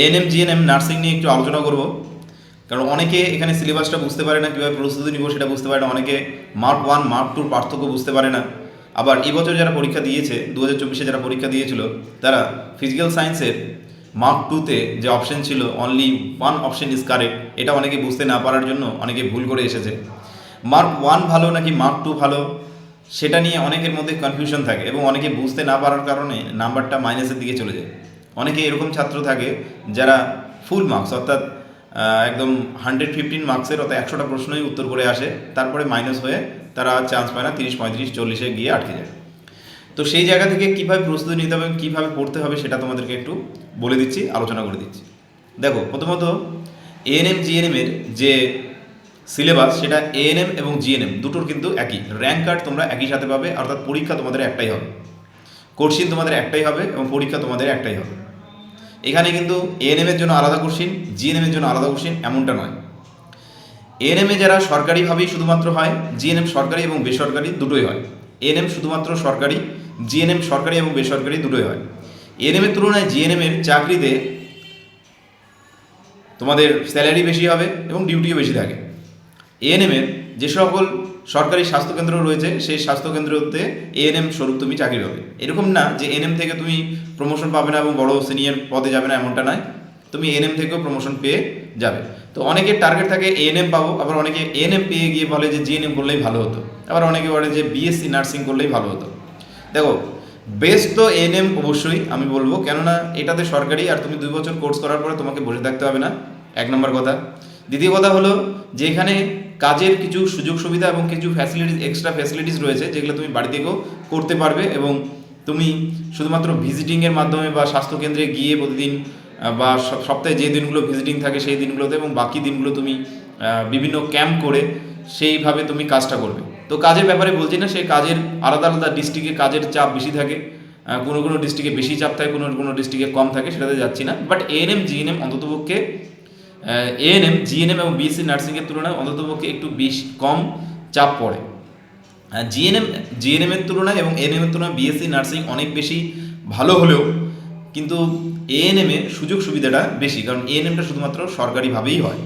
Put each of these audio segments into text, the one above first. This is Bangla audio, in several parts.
এএনএম জিএনএম নার্সিং নিয়ে একটু আলোচনা করব। কারণ অনেকে এখানে সিলেবাসটা বুঝতে পারে না, কীভাবে প্রস্তুতি নিব সেটা বুঝতে পারে না। অনেকে মার্ক ওয়ান মার্ক টুর পার্থক্য বুঝতে পারে না। আবার এবছর যারা পরীক্ষা দিয়েছে দু হাজার চব্বিশে যারা পরীক্ষা দিয়েছিল, তারা ফিজিক্যাল সায়েন্সের মার্ক টুতে যে অপশন ছিল only one option is correct এটা অনেকে বুঝতে না পারার জন্য অনেকে ভুল করে এসেছে। মার্ক ওয়ান ভালো নাকি মার্ক টু ভালো, সেটা নিয়ে অনেকের মধ্যে কনফিউশন থাকে এবং অনেকে বুঝতে না পারার কারণে নাম্বারটা মাইনাসের দিকে চলে যায়। অনেকে এরকম ছাত্র থাকে যারা ফুল মার্কস অর্থাৎ একদম হান্ড্রেড ফিফটিন মার্কসের অর্থাৎ একশোটা প্রশ্নই উত্তর করে আসে, তারপরে মাইনাস হয়ে তারা চান্স পায় না তিরিশ, পঁয়ত্রিশ, চল্লিশে গিয়ে আটকে যায়। তো সেই জায়গা থেকে কীভাবে প্রস্তুতি নিতে হবে, কীভাবে পড়তে হবে সেটা তোমাদেরকে একটু বলে দিচ্ছি, আলোচনা করে দিচ্ছি। দেখো, প্রথমত এএনএম জিএনএমের যে সিলেবাস সেটা এএনএম এবং জিএনএম দুটোর কিন্তু একই। র্যাঙ্ক কার্ড তোমরা একই সাথে পাবে, অর্থাৎ পরীক্ষা তোমাদের একটাই হবে। কোর্সিন তোমাদের একটাই হবে এবং পরীক্ষা তোমাদের একটাই হবে। এখানে কিন্তু এএনএম এর জন্য আলাদা কোশ্চিন জিএনএম এর জন্য আলাদা কোশ্চিন এমনটা নয়। এএনএম যারা সরকারিভাবেই শুধুমাত্র হয় জিএনএম সরকারি এবং বেসরকারি দুটোই হয়। এএনএম শুধুমাত্র সরকারি জিএনএম সরকারি এবং বেসরকারি দুটোই হয়। এএনএম এর তুলনায় জিএনএম এর চাকরিতে তোমাদের স্যালারি বেশি হবে এবং ডিউটিও বেশি থাকে। এএনএম এর যে সকল সরকারি স্বাস্থ্যকেন্দ্র রয়েছে, সেই স্বাস্থ্যকেন্দ্রতে এএনএম স্বরূপ তুমি চাকরি পাবে। এরকম না যে এএনএম থেকে তুমি প্রমোশন পাবে না এবং বড় সিনিয়র পদে যাবে না, এমনটা নয়। তুমি এএনএম থেকেও প্রমোশন পেয়ে যাবে। তো অনেকে টার্গেট থাকে এএনএম পাবো, আবার অনেকে এএনএম পেয়ে গিয়ে বলে যে জিএনএম করলেই ভালো হতো। আবার অনেকে বলে যে বিএসসি নার্সিং করলেই ভালো হতো। দেখো বেস্ট তো এএনএম অবশ্যই, আমি বলব। কেননা এটাতে সরকারি আর তুমি দুই বছর কোর্স করার পরে তোমাকে বসে থাকতে হবে না। এক নম্বর কথা। দ্বিতীয় কথা হলো যে এখানে কাজের কিছু সুযোগ সুবিধা এবং কিছু ফ্যাসিলিটিস এক্সট্রা ফ্যাসিলিটিস রয়েছে যেগুলো তুমি বাড়ি থেকেও করতে পারবে এবং তুমি শুধুমাত্র ভিজিটিংয়ের মাধ্যমে বা স্বাস্থ্যকেন্দ্রে গিয়ে প্রতিদিন বা সপ্তাহে যে দিনগুলো ভিজিটিং থাকে সেই দিনগুলোতে এবং বাকি দিনগুলো তুমি বিভিন্ন ক্যাম্প করে সেইভাবে তুমি কাজটা করবে। তো কাজের ব্যাপারে বলছি না সেই কাজের আলাদা আলাদা ডিস্ট্রিক্টে কাজের চাপ বেশি থাকে কোনো কোনো ডিস্ট্রিক্টে বেশি চাপ থাকে, কোনো কোনো ডিস্ট্রিক্টে কম থাকে, সেটাতে যাচ্ছি না। বাট এএনএম জিএনএম অন্ততপক্ষে এএনএম জিএনএম এবং বিএসসি নার্সিংয়ের তুলনায় অন্ততপক্ষে একটু বেশ কম চাপ পড়ে। জিএনএম জিএনএম এর তুলনায় এবং এএনএম এর তুলনায় বিএসসি নার্সিং অনেক বেশি ভালো হলেও কিন্তু এএনএম এর সুযোগ সুবিধাটা বেশি, কারণ এএনএমটা শুধুমাত্র সরকারিভাবেই হয়।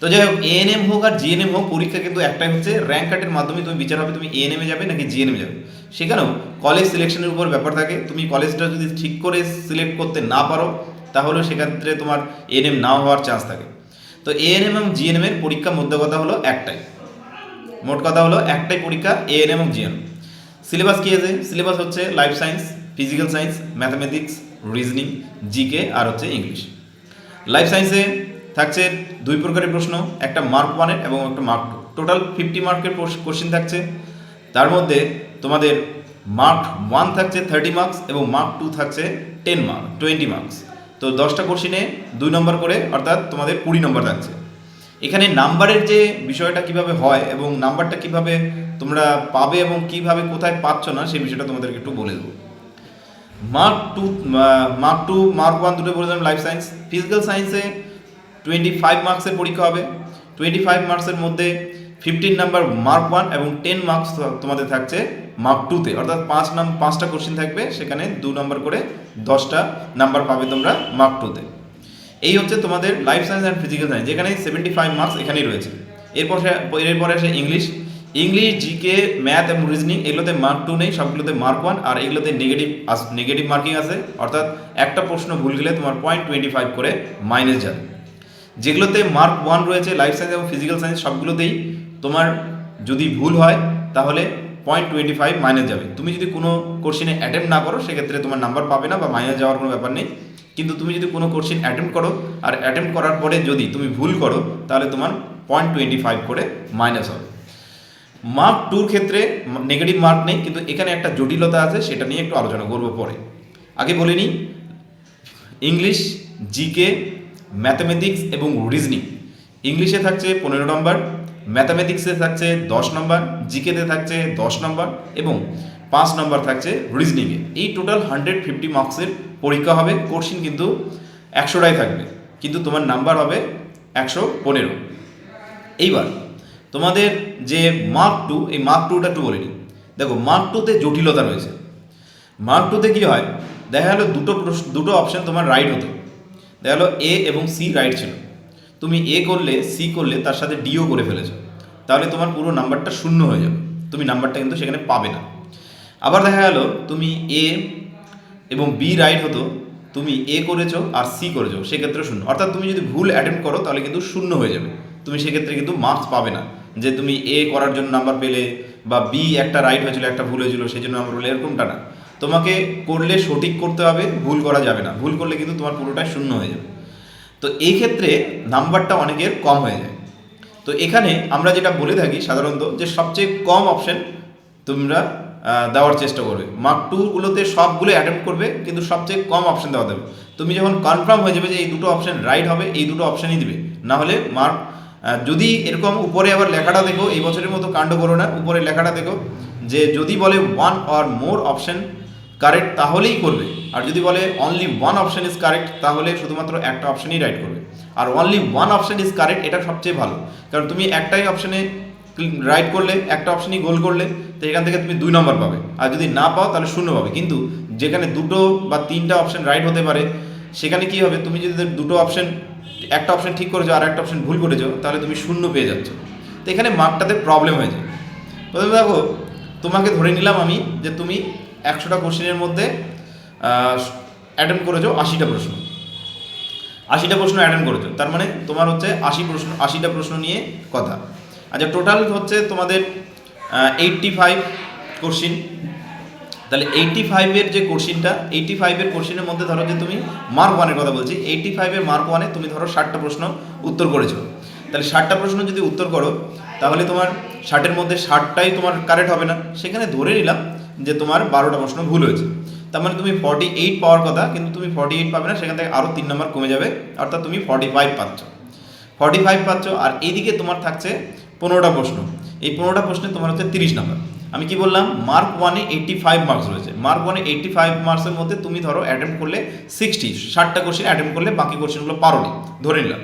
তো যাই হোক এএনএম হোক আর জিএনএম হোক, পরীক্ষা কিন্তু একটাই হচ্ছে, র্যাঙ্ক কার্ডের মাধ্যমে তুমি বিচার হবে তুমি এএনএম এ যাবে নাকি জিএনএম যাবে। সেখানেও কলেজ সিলেকশনের উপর ব্যাপার থাকে, তুমি কলেজটা যদি ঠিক করে সিলেক্ট করতে না পারো তাহলে সেক্ষেত্রে তোমার এএনএম নাও হওয়ার চান্স থাকে। তো এএনএম এবং জিএনএম এর পরীক্ষা মধ্য কথা হলো একটাই। মোট কথা হলো একটাই পরীক্ষা এএন এবং জিএন সিলেবাস কী আছে? সিলেবাস হচ্ছে life science physical science mathematics reasoning GK আর হচ্ছে ইংলিশ লাইফ সায়েন্সে থাকছে দুই প্রকারের প্রশ্ন, একটা মার্ক ওয়ানের এবং একটা মার্ক টু টোটাল ফিফটি মার্কের কোশ্চিন থাকছে। তার মধ্যে তোমাদের মার্ক ওয়ান থাকছে থার্টি মার্কস এবং মার্ক টু থাকছে টেন মার্ক টোয়েন্টি মার্কস তো দশটা কোশ্চিনে দুই নম্বর করে, অর্থাৎ তোমাদের কুড়ি নম্বর থাকছে। এখানে নাম্বারের যে বিষয়টা কীভাবে হয় এবং নাম্বারটা কীভাবে তোমরা পাবে এবং কীভাবে কোথায় পাচ্ছ না, সেই বিষয়টা তোমাদেরকে একটু বলে দেবো। Mark two mark two mark one দুটো বলেছিলাম লাইফ সায়েন্স ফিজিক্যাল সায়েন্সে টোয়েন্টি ফাইভ মার্কসের পরীক্ষা হবে। টোয়েন্টি ফাইভ মার্কসের মধ্যে ফিফটিন নাম্বার মার্ক ওয়ান এবং টেন মার্কস তোমাদের থাকছে মার্ক টুতে অর্থাৎ পাঁচ নাম, পাঁচটা কোশ্চেন থাকবে, সেখানে দু নম্বর করে দশটা নাম্বার পাবে তোমরা মার্ক টুতে এই হচ্ছে তোমাদের life science and physical science যেখানে সেভেন্টি ফাইভ মার্কস এখানেই রয়েছে। এরপর এরপরে আসে ইংলিশ ইংলিশ জিকে ম্যাথ এবং রিজনিং এগুলোতে মার্ক টু নেই, সবগুলোতে মার্ক ওয়ান আর এগুলোতে নেগেটিভ আস নেগেটিভ মার্কিং আছে। অর্থাৎ একটা প্রশ্ন ভুল গেলে তোমার পয়েন্ট টোয়েন্টি ফাইভ করে মাইনাস যাবে। যেগুলোতে মার্ক ওয়ান রয়েছে লাইফ সায়েন্স এবং ফিজিক্যাল সায়েন্স সবগুলোতেই তোমার যদি ভুল হয়, তাহলে পয়েন্ট টোয়েন্টি ফাইভ মাইনাস যাবে। তুমি যদি কোনো কোশ্চেনে অ্যাটেম্প না করো, সেক্ষেত্রে তোমার নাম্বার পাবে না বা মাইনাস যাওয়ার কোনো ব্যাপার নেই। কিন্তু তুমি যদি কোনো কোশ্চেন অ্যাটেম্প করো, আর অ্যাটেম্প করার পরে যদি তুমি ভুল করো, তাহলে তোমার পয়েন্ট টোয়েন্টি ফাইভ করে মাইনাস হবে। মার্ক টুর ক্ষেত্রে নেগেটিভ মার্ক নেই, কিন্তু এখানে একটা জটিলতা আছে, সেটা নিয়ে একটু আলোচনা করব পরে। আগে বলে নিই ইংলিশ জিকে ম্যাথামেটিক্স এবং রিজনিং ইংলিশে থাকছে পনেরো নম্বর ম্যাথামেটিক্সে থাকছে দশ নম্বর জিকেতে থাকছে দশ নম্বর এবং পাঁচ নম্বর থাকছে রিজনিংয়ে এই টোটাল হান্ড্রেড ফিফটি মার্কসের পরীক্ষা হবে কোর্সিন কিন্তু একশোটাই থাকবে। কিন্তু তোমার নাম্বার হবে একশো পনেরো। এইবার, তোমাদের যে মার্ক টু এই মার্ক টুটা একটু বলে নিই। দেখো মার্ক টুতে জটিলতা রয়েছে। মার্ক টুতে কী হয়? দেখা গেলো দুটো প্রশ্ন, দুটো অপশন তোমার রাইট হতো। দেখা গেলো এ এবং সি রাইট ছিল। তুমি এ করলে সি করলে, তার সাথে ডিও করে ফেলেছো। তাহলে তোমার পুরো নাম্বারটা শূন্য হয়ে যাবে। তুমি নাম্বারটা কিন্তু সেখানে পাবে না। আবার দেখা গেল, তুমি এ এবং বি রাইট হতো, তুমি এ করেছ আর সি করেছ, সেক্ষেত্রে শূন্য। অর্থাৎ তুমি যদি ভুল অ্যাটেম্প করো, তাহলে কিন্তু শূন্য হয়ে যাবে। তুমি সেক্ষেত্রে কিন্তু মার্কস পাবে না যে তুমি এ করার জন্য নাম্বার পেলে বা বি একটা রাইট হয়েছিল, একটা ভুল হয়েছিল সেই জন্য নাম্বার পেলে এরকমটা না। তোমাকে করলে সঠিক করতে হবে, ভুল করা যাবে না। ভুল করলে কিন্তু তোমার পুরোটাই শূন্য হয়ে যাবে। তো এই ক্ষেত্রে নাম্বারটা অনেকের কম হয়ে যায়। তো এখানে আমরা যেটা বলে থাকি সাধারণত যে সবচেয়ে কম অপশন তোমরা দেওয়ার চেষ্টা করবে। মার্ক টুগুলোতে সবগুলো অ্যাটেম্প করবে, কিন্তু সবচেয়ে কম অপশন দেওয়া দেবে। তুমি যখন কনফার্ম হয়ে যাবে যে এই দুটো অপশন রাইট হবে, এই দুটো অপশনই দিবে। না হলে মার্ক যদি এরকম উপরে আবার লেখাটা দেখো, এই বছরের মতো কাণ্ড করো না, উপরে লেখাটা দেখো যে যদি বলে one or more option correct তাহলেই করবে। আর যদি বলে only one option is correct তাহলে শুধুমাত্র একটা অপশনই রাইট করবে। আর only one option is correct এটা সবচেয়ে ভালো। কারণ তুমি একটাই অপশনে রাইট করলে, একটা অপশনই গোল করলে, তো এখান থেকে তুমি দুই নম্বর পাবে। আর যদি না পাও, তাহলে শূন্য পাবে। কিন্তু যেখানে দুটো বা তিনটা অপশন রাইট হতে পারে, সেখানে কি হবে? তুমি যদি দুটো অপশন একটা অপশন ঠিক করেছ আর একটা অপশন ভুল করেছ, তাহলে তুমি শূন্য পেয়ে যাচ্ছ। তো এখানে মার্কটাতে প্রবলেম হয়ে যায়। প্রথমে দেখো, তোমাকে ধরে নিলাম আমি যে তুমি একশোটা কোশ্চেনের মধ্যে অ্যাটেম্প করেছ আশিটা প্রশ্ন। আশিটা প্রশ্ন অ্যাটেম্প করেছ। তার মানে তোমার হচ্ছে আশি প্রশ্ন, আশিটা প্রশ্ন নিয়ে কথা। আচ্ছা টোটাল হচ্ছে তোমাদের এইটটি ফাইভ কোশ্চিন তাহলে এইটটি ফাইভের যে কোশ্চিনটা এইটটি ফাইভের কোশ্চিনের মধ্যে ধরো যে তুমি মার্ক ওয়ানের কথা বলছি এইটটি ফাইভের মার্ক ওয়ানে তুমি ধরো ষাটটা প্রশ্ন উত্তর করেছ। তাহলে ষাটটা প্রশ্ন যদি উত্তর করো, তাহলে তোমার ষাটের মধ্যে ষাটটাই তোমার কারেক্ট হবে না। সেখানে ধরে নিলাম যে তোমার বারোটা প্রশ্ন ভুল হয়েছে। তার মানে তুমি ফর্টি এইট পাওয়ার কথা, কিন্তু তুমি ফর্টি এইট পাবে না, সেখান থেকে আরও তিন নম্বর কমে যাবে, অর্থাৎ তুমি ফর্টি ফাইভ পাচ্ছ। ফর্টি ফাইভ পাচ্ছ, আর এইদিকে তোমার থাকছে পনেরোটা প্রশ্ন। এই পনেরোটা প্রশ্নে তোমার হচ্ছে তিরিশ নম্বর আমি কি বললাম? মার্ক ওয়ানে এইটটি ফাইভ মার্কস রয়েছে। মার্ক ওয়ানে এইটটি ফাইভ মার্কসের মধ্যে তুমি ধরো অ্যাটেম্প করলে সিক্সটি ষাটটা কোশ্চেন অ্যাটেম্প করলে বাকি কোশ্চেনগুলো পারো ধরে নিলাম।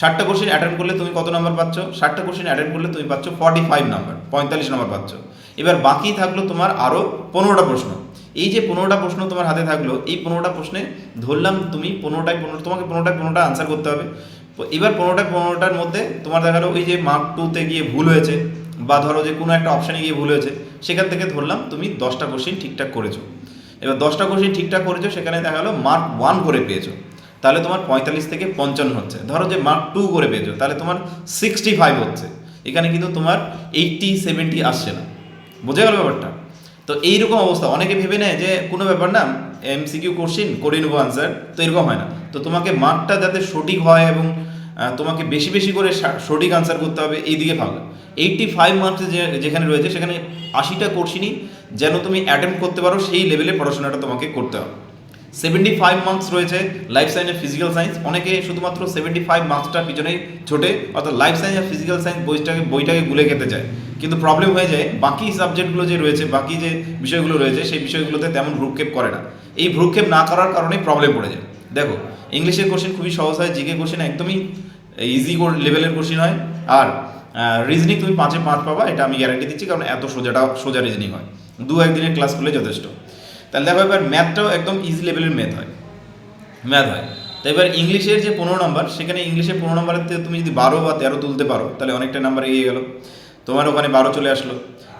ষাটটা কোশ্চেন অ্যাটেন্ড করলে তুমি কত নাম্বার পাচ্ছ? ষাটটা কোশ্চেন অ্যাটেন্ড করলে তুমি পাচ্ছ ফর্টি ফাইভ নাম্বার পঁয়তাল্লিশ নাম্বার পাচ্ছ। এবার বাকি থাকল তোমার আরও পনেরোটা প্রশ্ন। এই যে পনেরোটা প্রশ্ন তোমার হাতে থাকল, এই পনেরোটা প্রশ্নে ধরলাম তুমি পনেরোটায় পনেরো, তোমাকে পনেরোটায় পনেরোটা আনসার করতে হবে। এবার পনেরোটায় পনেরোটার মধ্যে তোমার দেখা গেলো ওই যে মার্ক টুতে গিয়ে ভুল হয়েছে বা ধরো যে কোনো একটা অপশানে গিয়ে ভুল হয়েছে, সেখান থেকে ধরলাম তুমি দশটা কোশ্চেন ঠিকঠাক করেছ। এবার দশটা কোশ্চেন ঠিকঠাক করেছ, সেখানে দেখা গেলো মার্ক ওয়ান করে পেয়েছ। তাহলে তোমার পঁয়তাল্লিশ থেকে পঞ্চান্ন হচ্ছে। ধরো যে মার্ক টু করে পেয়েছ, তাহলে তোমার সিক্সটি ফাইভ হচ্ছে। এখানে কিন্তু তোমার এইটটি সেভেন্টি আসছে না। বোঝা গেল ব্যাপারটা? তো এইরকম অবস্থা। অনেকে ভেবে নেয় যে কোনো ব্যাপার না এমসিকিউ কোশ্চিন করে নেব আনসার তো এরকম হয় না। তো তোমাকে মার্কটা যাতে সঠিক হয় এবং তোমাকে বেশি বেশি করে সঠিক আনসার করতে হবে, এই দিকে ভাবো এইটটি ফাইভ মার্কস যেখানে রয়েছে, সেখানে আশিটা কোশ্চিনই যেন তুমি অ্যাটেম্প করতে পারো, সেই লেভেলে পড়াশোনাটা তোমাকে করতে হবে। সেভেন্টি ফাইভ মার্কস রয়েছে লাইফ সায়েন্স ফিজিক্যাল সায়েন্স অনেকে শুধুমাত্র সেভেন্টি ফাইভ মার্কসটার পিছনেই ছোটে, অর্থাৎ লাইফ সায়েন্স আর ফিজিক্যাল সায়েন্স বইটাকে বইটাকে গুলে খেতে চায়। কিন্তু প্রবলেম হয়ে যায়, বাকি সাবজেক্টগুলো যে রয়েছে, বাকি যে বিষয়গুলো রয়েছে, সেই বিষয়গুলোতে তেমন ভ্রুক্ষেপ করে না। এই ভ্রুক্ষেপ না করার কারণে প্রবলেম পড়ে যায়। দেখো, ইংলিশের কোশ্চেন খুবই সহজ হয়, জিকে কোশ্চেন একদমই ইজি লেভেলের কোশ্চেন হয়। আর রিজনিং তুমি পাঁচে পাঁচ পাবা, এটা আমি গ্যারান্টি দিচ্ছি, কারণ এত সোজাটা, সোজা রিজনিং হয়। দু একদিনের ক্লাস করলে যথেষ্ট। তাহলে দেখো এবার ম্যাথটাও একদম ইজি লেভেলের ম্যাথ হয়। ম্যাথ হয়। তো এবার ইংলিশের যে পনেরো নম্বর সেখানে ইংলিশের পনেরো নম্বরের থেকে তুমি যদি বারো বা তেরো তুলতে পারো, তাহলে অনেকটা নাম্বার এগিয়ে গেলো। তোমার ওখানে বারো চলে আসলো।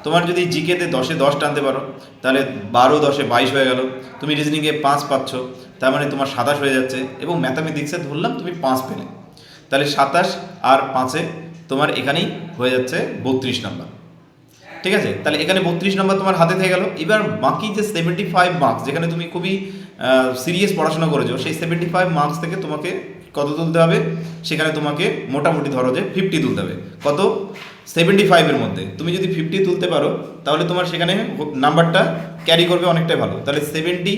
তোমার যদি জিকেতে দশে দশ টানতে পারো, তাহলে বারো, দশে বাইশ হয়ে গেল। তুমি রিজনিংয়ে পাঁচ পাচ্ছ, তার মানে তোমার সাতাশ হয়ে যাচ্ছে এবং ম্যাথামেটিক্সে ধরলাম তুমি পাঁচ পেলে। তাহলে সাতাশ আর পাঁচে তোমার এখানেই হয়ে যাচ্ছে বত্রিশ নাম্বার ঠিক আছে? তাহলে এখানে বত্রিশ নম্বর তোমার হাতে থেকে গেল। এবার বাকি যে সেভেন্টি ফাইভ মার্কস যেখানে তুমি খুবই সিরিয়াস পড়াশোনা করেছ, সেই সেভেন্টি ফাইভ মার্কস থেকে তোমাকে কত তুলতে হবে? সেখানে তোমাকে মোটামুটি ধরো যে ফিফটি তুলতে হবে। কত? সেভেন্টি ফাইভের মধ্যে। তুমি যদি ফিফটি তুলতে পারো, তাহলে তোমার সেখানে নাম্বারটা ক্যারি করবে অনেকটাই ভালো। তাহলে সেভেন্টি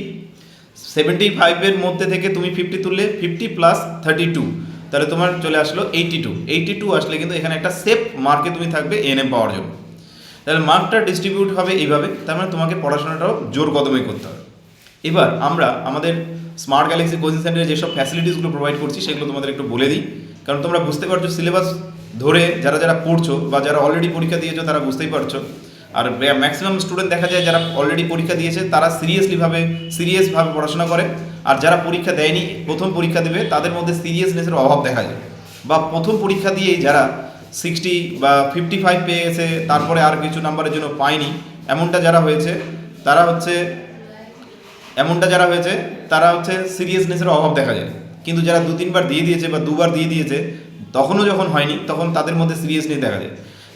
সেভেন্টি ফাইভের মধ্যে থেকে তুমি ফিফটি তুললে ফিফটি প্লাস থার্টি টু তাহলে তোমার চলে আসলো এইটি টু এইটি টু আসলে কিন্তু এখানে একটা সেফ মার্কে তুমি থাকবে এনএম পাওয়ার জন্য। তাহলে মার্কটা ডিস্ট্রিবিউট হবে এইভাবে, তার মানে তোমাকে পড়াশোনাটাও জোর কদমে করতে হবে। এবার আমরা আমাদের স্মার্ট গ্যালাক্সি কোচিং সেন্টারে যেসব ফ্যাসিলিটিসগুলো প্রোভাইড করছি, সেগুলো তোমাদের একটু বলে দিই। কারণ তোমরা বুঝতে পারছ সিলেবাস ধরে যারা যারা পড়ছো বা যারা অলরেডি পরীক্ষা দিয়েছ, তারা বুঝতেই পারছ। আর ম্যাক্সিমাম স্টুডেন্ট দেখা যায় যারা অলরেডি পরীক্ষা দিয়েছে, তারা সিরিয়াসলিভাবে সিরিয়াসভাবে পড়াশোনা করে। আর যারা পরীক্ষা দেয়নি, প্রথম পরীক্ষা দেবে, তাদের মধ্যে সিরিয়াসনেসের অভাব দেখা যায়। বা প্রথম পরীক্ষা দিয়েই যারা সিক্সটি বা ফিফটি ফাইভ পেয়ে গেছে তারপরে আর কিছু নাম্বারের জন্য পায়নি। এমনটা যারা হয়েছে, তারা হচ্ছে, এমনটা যারা হয়েছে, তারা হচ্ছে সিরিয়াসনেসের অভাব দেখা যায়। কিন্তু যারা দু, তিনবার দিয়ে দিয়েছে বা দুবার দিয়ে দিয়েছে, তখনও যখন হয়নি, তখন তাদের মধ্যে সিরিয়াসনেস দেখা যায়।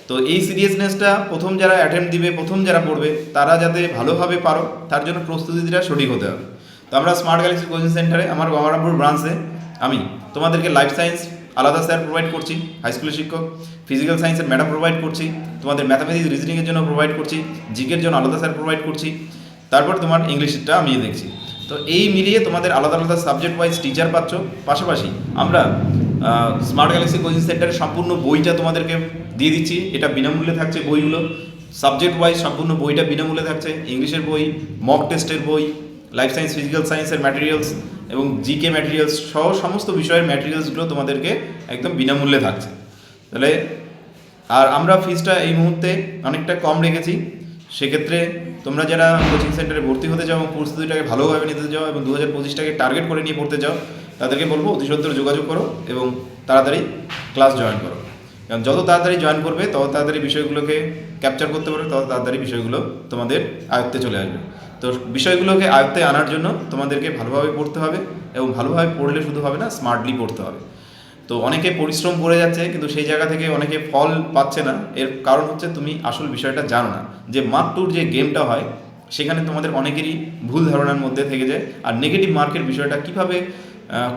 তো এই সিরিয়াসনেসটা প্রথম যারা অ্যাটেম্প দিবে, প্রথম যারা পড়বে, তারা যাতে ভালোভাবে পারো, তার জন্য প্রস্তুতিটা সঠিক হতে হবে। তো আমরা স্মার্ট গ্যালাক্সি কোচিং সেন্টারে আমার গঙ্গারামপুর ব্রাঞ্চে আমি, তোমাদেরকে লাইফ সায়েন্স আলাদা স্যার প্রোভাইড করছি হাই স্কুলের শিক্ষক ফিজিক্যাল সায়েন্সের ম্যাডাম প্রোভাইড করছি, তোমাদের ম্যাথামেটিক্স রিজনিংয়ের জন্য প্রোভাইড করছি জিকের জন্য আলাদা স্যার প্রোভাইড করছি, তারপর তোমার ইংলিশটা আমি দেখছি। তো এই মিলিয়ে তোমাদের আলাদা আলাদা সাবজেক্ট ওয়াইজ টিচার পাচ্ছ, পাশাপাশি আমরা স্মার্ট গ্যালাক্সি কোচিং সেন্টারের সম্পূর্ণ বইটা তোমাদেরকে দিয়ে দিচ্ছি, এটা বিনামূল্যে থাকছে বইগুলো। সাবজেক্ট ওয়াইজ সম্পূর্ণ বইটা বিনামূল্যে থাকছে ইংলিশের বই মক টেস্টের বই লাইফ সায়েন্স ফিজিক্যাল সায়েন্সের ম্যাটেরিয়ালস এবং জিকে ম্যাটেরিয়ালস সহ সমস্ত বিষয়ের ম্যাটেরিয়ালসগুলো তোমাদেরকে একদম বিনামূল্যে থাকছে। তাহলে, আর আমরা ফিজটা এই মুহূর্তে অনেকটা কম রেখেছি। সেক্ষেত্রে তোমরা যারা কোচিং সেন্টারে ভর্তি হতে চাও এবং প্রস্তুতিটাকে ভালোভাবে নিতে চাও এবং দু হাজার পঁচিশটাকে টার্গেট করে নিয়ে পড়তে চাও, তাদেরকে বলব অতি সত্তর যোগাযোগ করো এবং তাড়াতাড়ি ক্লাস জয়েন করো। কারণ যত তাড়াতাড়ি জয়েন করবে, তত তাড়াতাড়ি বিষয়গুলোকে ক্যাপচার করতে পারবে, তত তাড়াতাড়ি বিষয়গুলো তোমাদের আয়ত্তে চলে আসবে। তো বিষয়গুলোকে আয়ত্তে আনার জন্য তোমাদেরকে ভালোভাবে পড়তে হবে এবং ভালোভাবে পড়লে শুধু হবে না স্মার্টলি পড়তে হবে। তো অনেকে পরিশ্রম করে যাচ্ছে, কিন্তু সেই জায়গা থেকে অনেকে ফল পাচ্ছে না। এর কারণ হচ্ছে তুমি আসল বিষয়টা জানো না। যে মার্ক টুর যে গেমটা হয়, সেখানে তোমাদের অনেকেরই ভুল ধারণার মধ্যে থেকে যায়। আর নেগেটিভ মার্কের বিষয়টা কীভাবে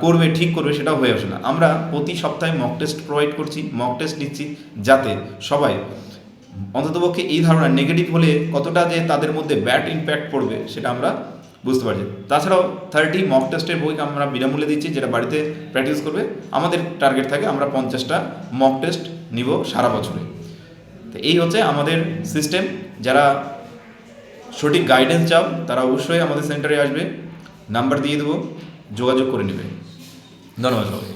করবে, ঠিক করবে সেটাও হয়ে আসে না। আমরা প্রতি সপ্তাহে মক টেস্ট প্রোভাইড করছি মক টেস্ট দিচ্ছি যাতে সবাই অন্ততপক্ষে এই ধারণা নেগেটিভ হলে কতটা যে তাদের মধ্যে ব্যাড ইম্প্যাক্ট পড়বে সেটা আমরা বুঝতে পারছি তাছাড়াও থার্টি মক টেস্টের বই আমরা বিনামূল্যে দিচ্ছি, যেটা বাড়িতে প্র্যাকটিস করবে। আমাদের টার্গেট থাকে আমরা পঞ্চাশটা মক টেস্ট নিব সারা বছরে। তো এই হচ্ছে আমাদের সিস্টেম যারা সঠিক গাইডেন্স চাও, তারা অবশ্যই আমাদের সেন্টারে আসবে। নাম্বার দিয়ে দেবো, যোগাযোগ করে নেবে। ধন্যবাদ সবাই